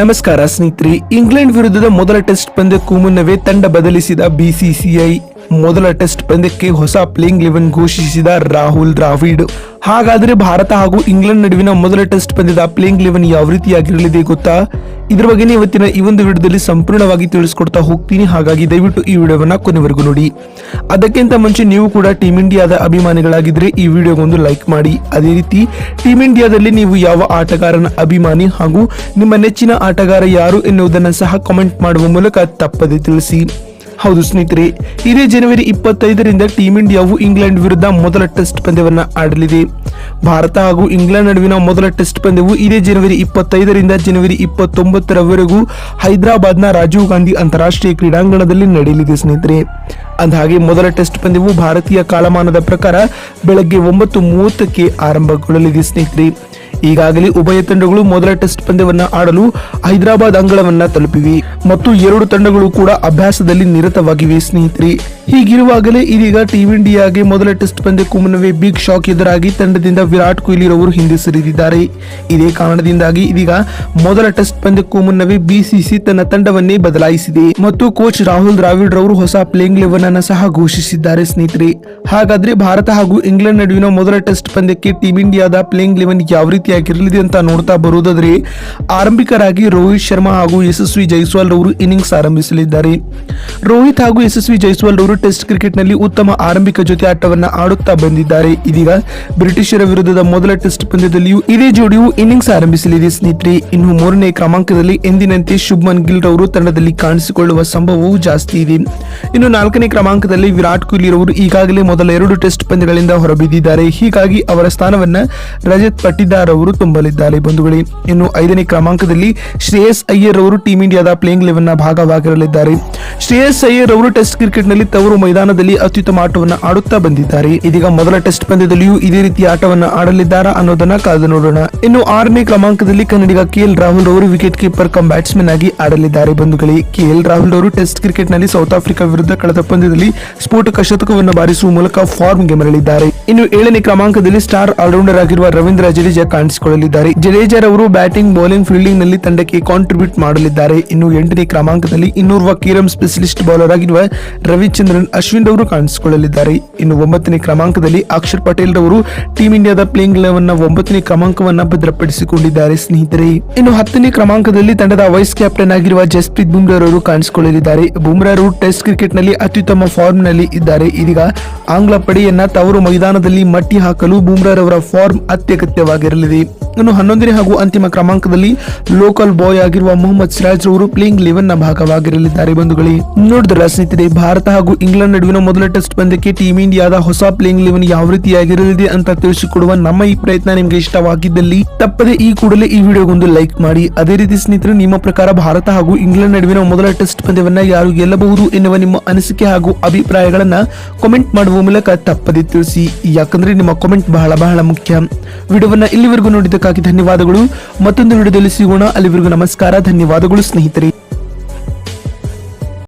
ನಮಸ್ಕಾರ ಸ್ನೇಹಿತರೆ, ಇಂಗ್ಲೆಂಡ್ ವಿರುದ್ಧದ ಮೊದಲ ಟೆಸ್ಟ್ ಪಂದ್ಯಕ್ಕೂ ಮುನ್ನವೇ ತಂಡ ಬದಲಿಸಿದ ಬಿಸಿಸಿಐ ಮೊದಲ ಟೆಸ್ಟ್ ಪಂದ್ಯಕ್ಕೆ ಹೊಸ ಪ್ಲೇಯಿಂಗ್ ಲೆವೆನ್ ಘೋಷಿಸಿದ ರಾಹುಲ್ ದ್ರಾವಿಡ್. ಹಾಗಾದರೆ ಭಾರತ ಹಾಗೂ ಇಂಗ್ಲೆಂಡ್ ನಡುವಿನ ಮೊದಲ ಟೆಸ್ಟ್ ಪಂದ್ಯದ ಪ್ಲೇಯಿಂಗ್ ಲೆವೆನ್ ಯಾವ ರೀತಿಯಾಗಿರಲಿದೆ ಗೊತ್ತಾ? ಇದ್ರ ಬಗ್ಗೆ ಇವತ್ತಿನ ಈ ಒಂದು ವಿಡಿಯೋದಲ್ಲಿ ಸಂಪೂರ್ಣವಾಗಿ ತಿಳಿಸ್ಕೊಡ್ತಾ ಹೋಗ್ತೀನಿ. ಹಾಗಾಗಿ ದಯವಿಟ್ಟು ಈ ವಿಡಿಯೋವನ್ನ ಕೊನೆವರೆಗೂ ನೋಡಿ. ಅದಕ್ಕಿಂತ ಮುಂಚೆ ನೀವು ಕೂಡ ಟೀಮ್ ಇಂಡಿಯಾದ ಅಭಿಮಾನಿಗಳಾಗಿದ್ರೆ ಈ ವಿಡಿಯೋಗೊಂದು ಲೈಕ್ ಮಾಡಿ. ಅದೇ ರೀತಿ ಟೀಮ್ ಇಂಡಿಯಾದಲ್ಲಿ ನೀವು ಯಾವ ಆಟಗಾರನ ಅಭಿಮಾನಿ ಹಾಗೂ ನಿಮ್ಮ ನೆಚ್ಚಿನ ಆಟಗಾರ ಯಾರು ಎನ್ನುವುದನ್ನು ಸಹ ಕಾಮೆಂಟ್ ಮಾಡುವ ಮೂಲಕ ತಪ್ಪದೆ ತಿಳಿಸಿ. ಹೌದು ಸ್ನೇಹಿತರೆ, ಇದೇ ಜನವರಿ ಇಪ್ಪತ್ತೈದರಿಂದ ಟೀಂ ಇಂಡಿಯಾವು ಇಂಗ್ಲೆಂಡ್ ವಿರುದ್ಧ ಮೊದಲ ಟೆಸ್ಟ್ ಪಂದ್ಯವನ್ನು ಆಡಲಿದೆ. ಭಾರತ ಹಾಗೂ ಇಂಗ್ಲೆಂಡ್ ನಡುವಿನ ಮೊದಲ ಟೆಸ್ಟ್ ಪಂದ್ಯವು ಇದೇ ಜನವರಿ ಇಪ್ಪತ್ತೈದರಿಂದ ಜನವರಿ ಇಪ್ಪತ್ತೊಂಬತ್ತರವರೆಗೂ ಹೈದರಾಬಾದ್ನ ರಾಜೀವ್ ಗಾಂಧಿ ಅಂತಾರಾಷ್ಟ್ರೀಯ ಕ್ರೀಡಾಂಗಣದಲ್ಲಿ ನಡೆಯಲಿದೆ ಸ್ನೇಹಿತರೆ. ಅಂದಹಾಗೆ ಮೊದಲ ಟೆಸ್ಟ್ ಪಂದ್ಯವು ಭಾರತೀಯ ಕಾಲಮಾನದ ಪ್ರಕಾರ ಬೆಳಗ್ಗೆ ಒಂಬತ್ತು ಮೂವತ್ತಕ್ಕೆ ಆರಂಭಗೊಳ್ಳಲಿದೆ, ಸ್ನೇಹಿತರೆ. ಈಗಾಗಲೇ ಉಭಯ ತಂಡಗಳು ಮೊದಲ ಟೆಸ್ಟ್ ಪಂದ್ಯವನ್ನು ಆಡಲು ಹೈದರಾಬಾದ್ ಅಂಗಳವನ್ನ ತಲುಪಿವೆ. ಮತ್ತು ಎರಡು ತಂಡಗಳು ಕೂಡ ಅಭ್ಯಾಸದಲ್ಲಿ ನಿರತವಾಗಿವೆ, ಸ್ನೇಹಿತರೆ. ಹೀಗಿರುವಾಗಲೇ ಇದೀಗ ಟೀಂ ಇಂಡಿಯಾಗೆ ಮೊದಲ ಟೆಸ್ಟ್ ಪಂದ್ಯಕ್ಕೂ ಮುನ್ನವೇ ಬಿಗ್ ಶಾಕ್ ಎದುರಾಗಿ ತಂಡದಿಂದ ವಿರಾಟ್ ಕೊಹ್ಲಿ ರವರು ಹಿಂದೆ ಸರಿದಿದ್ದಾರೆ. ಇದೇ ಕಾರಣದಿಂದಾಗಿ ಇದೀಗ ಮೊದಲ ಟೆಸ್ಟ್ ಪಂದ್ಯಕ್ಕೂ ಮುನ್ನವೇ ಬಿಸಿಸಿ ತನ್ನ ತಂಡವನ್ನೇ ಬದಲಾಯಿಸಿದೆ. ಮತ್ತು ಕೋಚ್ ರಾಹುಲ್ ದ್ರಾವಿಡ್ ರವರು ಹೊಸ ಪ್ಲೇಯಿಂಗ್ ಲೆವೆನ್ ಅನ್ನು ಸಹ ಘೋಷಿಸಿದ್ದಾರೆ ಸ್ನೇಹಿತರೆ. ಹಾಗಾದ್ರೆ ಭಾರತ ಹಾಗೂ ಇಂಗ್ಲೆಂಡ್ ನಡುವಿನ ಮೊದಲ ಟೆಸ್ಟ್ ಪಂದ್ಯಕ್ಕೆ ಟೀಂ ಇಂಡಿಯಾದ ಪ್ಲೇಯಿಂಗ್ ಲೆವೆನ್ ಯಾವ ರೀತಿಯಾಗಿರಲಿದೆ ಅಂತ ನೋಡ್ತಾ ಬರುವುದಾದ್ರೆ, ಆರಂಭಿಕರಾಗಿ ರೋಹಿತ್ ಶರ್ಮಾ ಹಾಗೂ ಯಶಸ್ವಿ ಜೈಸ್ವಾಲ್ ರವರು ಇನ್ನಿಂಗ್ಸ್ ಆರಂಭಿಸಲಿದ್ದಾರೆ. ರೋಹಿತ್ ಹಾಗೂ ಯಶಸ್ವಿ ಜೈಸ್ವಾಲ್ ಅವರು ಟೆಸ್ಟ್ ಕ್ರಿಕೆಟ್ನಲ್ಲಿ ಉತ್ತಮ ಆರಂಭಿಕ ಜೊತೆ ಆಟವನ್ನು ಆಡುತ್ತಾ ಬಂದಿದ್ದಾರೆ. ಇದೀಗ ಬ್ರಿಟಿಷರ ವಿರುದ್ಧದ ಮೊದಲ ಟೆಸ್ಟ್ ಪಂದ್ಯದಲ್ಲಿಯೂ ಇದೇ ಜೋಡಿಯು ಇನ್ನಿಂಗ್ಸ್ ಆರಂಭಿಸಲಿದೆ. ಸ್ನೇಹಿತರೆ, ಇನ್ನು ಮೂರನೇ ಕ್ರಮಾಂಕದಲ್ಲಿ ಎಂದಿನಂತೆ ಶುಭ್ಮನ್ ಗಿಲ್ ರವರು ತಂಡದಲ್ಲಿ ಕಾಣಿಸಿಕೊಳ್ಳುವ ಸಂಭವವೂ ಜಾಸ್ತಿ ಇದೆ. ಇನ್ನು ನಾಲ್ಕನೇ ಕ್ರಮಾಂಕದಲ್ಲಿ ವಿರಾಟ್ ಕೊಹ್ಲಿ ರವರು ಈಗಾಗಲೇ ಮೊದಲ ಎರಡು ಟೆಸ್ಟ್ ಪಂದ್ಯಗಳಿಂದ ಹೊರಬಿದ್ದಿದ್ದಾರೆ. ಹೀಗಾಗಿ ಅವರ ಸ್ಥಾನವನ್ನ ರಜತ್ ಪಟ್ಟಿದಾರ್ ಅವರು ತುಂಬಲಿದ್ದಾರೆ ಬಂಧುಗಳೇ. ಇನ್ನು ಐದನೇ ಕ್ರಮಾಂಕದಲ್ಲಿ ಶ್ರೇಯಸ್ ಅಯ್ಯರ್ ಅವರು ಟೀಂ ಇಂಡಿಯಾದ ಪ್ಲೇಯಿಂಗ್ ಲೆವೆನ್ನ ಭಾಗವಾಗಿರಲಿದ್ದಾರೆ. ಶ್ರೇಯಸ್ ಅಯ್ಯರ್ ಅವರು ಟೆಸ್ಟ್ ಕ್ರಿಕೆಟ್ನಲ್ಲಿ ತವರು ಮೈದಾನದಲ್ಲಿ ಅತ್ಯುತ್ತಮ ಆಟವನ್ನು ಆಡುತ್ತಾ ಬಂದಿದ್ದಾರೆ. ಇದೀಗ ಮೊದಲ ಟೆಸ್ಟ್ ಪಂದ್ಯದಲ್ಲಿಯೂ ಇದೇ ರೀತಿಯ ಆಟವನ್ನು ಆಡಲಿದ್ದಾರಾ ಅನ್ನೋದನ್ನ ಕಾದು ನೋಡೋಣ. ಇನ್ನು ಆರನೇ ಕ್ರಮಾಂಕದಲ್ಲಿ ಕನ್ನಡಿಗ ಕೆಎಲ್ ರಾಹುಲ್ ಅವರು ವಿಕೆಟ್ ಕೀಪರ್ ಕಮ್ ಬ್ಯಾಟ್ಸ್ಮನ್ ಆಗಿ ಆಡಲಿದ್ದಾರೆ ಬಂಧುಗಳೇ. ಕೆಎಲ್ ರಾಹುಲ್ ಅವರು ಟೆಸ್ಟ್ ಕ್ರಿಕೆಟ್ನಲ್ಲಿ ಸೌತ್ ಆಫ್ರಿಕಾ ವಿರುದ್ಧ ಕಳೆದ ಪಂದ್ಯದಲ್ಲಿ ಸ್ಫೋಟಕ ಶತಕವನ್ನು ಬಾರಿಸುವ ಮೂಲಕ ಫಾರ್ಮ್ಗೆ ಮರಳಿದ್ದಾರೆ. ಇನ್ನು ಏಳನೇ ಕ್ರಮಾಂಕದಲ್ಲಿ ಸ್ಟಾರ್ ಆಲ್ರೌಂಡರ್ ಆಗಿರುವ ರವೀಂದ್ರ ಜಡೇಜಾ ಕಾಣಿಸಿಕೊಳ್ಳಲಿದ್ದಾರೆ. ಜಡೇಜಾ ಅವರು ಬ್ಯಾಟಿಂಗ್, ಬೌಲಿಂಗ್ ಫೀಲ್ಡಿಂಗ್ನಲ್ಲಿ ತಂಡಕ್ಕೆ ಕಾಂಟ್ರಿಬ್ಯೂಟ್ ಮಾಡಲಿದ್ದಾರೆ. ಇನ್ನು ಎಂಟನೇ ಕ್ರಮಾಂಕದಲ್ಲಿ ಇನ್ನೋರ್ವ ಕೀರಂ ಸ್ಪೆಷಲಿಸ್ಟ್ ಬೌಲರ್ ಆಗಿರುವ ರವಿಚಂದ್ರನ್ ಅಶ್ವಿನ್ ರವರು ಕಾಣಿಸಿಕೊಳ್ಳಲಿದ್ದಾರೆ. ಇನ್ನು ಒಂಬತ್ತನೇ ಕ್ರಮಾಂಕದಲ್ಲಿ ಅಕ್ಷರ್ ಪಟೇಲ್ ರವರು ಟೀಂ ಇಂಡಿಯಾದ ಪ್ಲೇಯಿಂಗ್ ಲೆವೆನ್ನ ಒಂಬತ್ತನೇ ಕ್ರಮಾಂಕವನ್ನ ಭದ್ರಪಡಿಸಿಕೊಂಡಿದ್ದಾರೆ, ಸ್ನೇಹಿತರೆ. ಇನ್ನು ಹತ್ತನೇ ಕ್ರಮಾಂಕದಲ್ಲಿ ತಂಡದ ವೈಸ್ ಕ್ಯಾಪ್ಟನ್ ಆಗಿರುವ ಜಸ್ಪ್ರೀತ್ ಬುಮ್ರಾ ರವರು ಕಾಣಿಸಿಕೊಳ್ಳಲಿದ್ದಾರೆ. ಬುಮ್ರಾ ರವರು ಟೆಸ್ಟ್ ಕ್ರಿಕೆಟ್ನಲ್ಲಿ ಅತ್ಯುತ್ತಮ ಫಾರ್ಮ್ನಲ್ಲಿ ಇದ್ದಾರೆ. ಇದೀಗ ಆಂಗ್ಲ ಪಡೆಯನ್ನ ತವರು ಮೈದಾನದಲ್ಲಿ ಮಟ್ಟಿ ಹಾಕಲು ಬುಮ್ರಾ ರವರ ಫಾರ್ಮ್ ಅತ್ಯಗತ್ಯವಾಗಿರಲಿದೆ. ಇನ್ನು ಹನ್ನೊಂದನೇ ಹಾಗೂ ಅಂತಿಮ ಕ್ರಮಾಂಕದಲ್ಲಿ ಲೋಕಲ್ ಬಾಯ್ ಆಗಿರುವ ಮೊಹಮ್ಮದ್ ಸಿರಾಜ್ ರವರು ಪ್ಲೇಯಿಂಗ್ ಲೆವೆನ್ನ ಭಾಗವಾಗಿರಲಿದ್ದಾರೆ, ಬಂಧುಗಳೇ. ನೋಡಿದ್ರ ಸ್ನೇಹಿತರೆ ಭಾರತ ಹಾಗೂ ಇಂಗ್ಲೆಂಡ್ ನಡುವಿನ ಮೊದಲ ಟೆಸ್ಟ್ ಪಂದ್ಯಕ್ಕೆ ಟೀಮ್ ಇಂಡಿಯಾದ ಹೊಸ ಪ್ಲೇಯಿಂಗ್ ಲೆವೆನ್ ಯಾವ ರೀತಿಯಾಗಿರಲಿದೆ ಅಂತ ತಿಳಿಸಿಕೊಡುವ ನಮ್ಮ ಈ ಪ್ರಯತ್ನ ನಿಮ್ಗೆ ಇಷ್ಟವಾಗಿದ್ದಲ್ಲಿ ತಪ್ಪದೆ ಈ ಕೂಡಲೇ ಈ ವಿಡಿಯೋಗೊಂದು ಲೈಕ್ ಮಾಡಿ. ಅದೇ ರೀತಿ ಸ್ನೇಹಿತರೆ, ನಿಮ್ಮ ಪ್ರಕಾರ ಭಾರತ ಹಾಗೂ ಇಂಗ್ಲೆಂಡ್ ನಡುವಿನ ಮೊದಲ ಟೆಸ್ಟ್ ಪಂದ್ಯವನ್ನ ಯಾರು ಗೆಲ್ಲಬಹುದು ಎನ್ನುವ ನಿಮ್ಮ ಅನಿಸಿಕೆ ಹಾಗೂ ಅಭಿಪ್ರಾಯಗಳನ್ನ ಕಾಮೆಂಟ್ ಮಾಡುವ ಮೂಲಕ ತಪ್ಪದೆ ತಿಳಿಸಿ. ಯಾಕಂದ್ರೆ ನಿಮ್ಮ ಕಾಮೆಂಟ್ ಬಹಳ ಬಹಳ ಮುಖ್ಯ. ವಿಡಿಯೋವನ್ನ ಇಲ್ಲಿವರೆಗೂ ನೋಡಿದ್ದಕ್ಕಾಗಿ ಧನ್ಯವಾದಗಳು. ಮತ್ತೊಂದು ವಿಡಿಯೋದಲ್ಲಿ ಸಿಗೋಣ. ಅಲ್ಲಿವರೆಗೂ ನಮಸ್ಕಾರ. ಧನ್ಯವಾದಗಳು ಸ್ನೇಹಿತರೆ.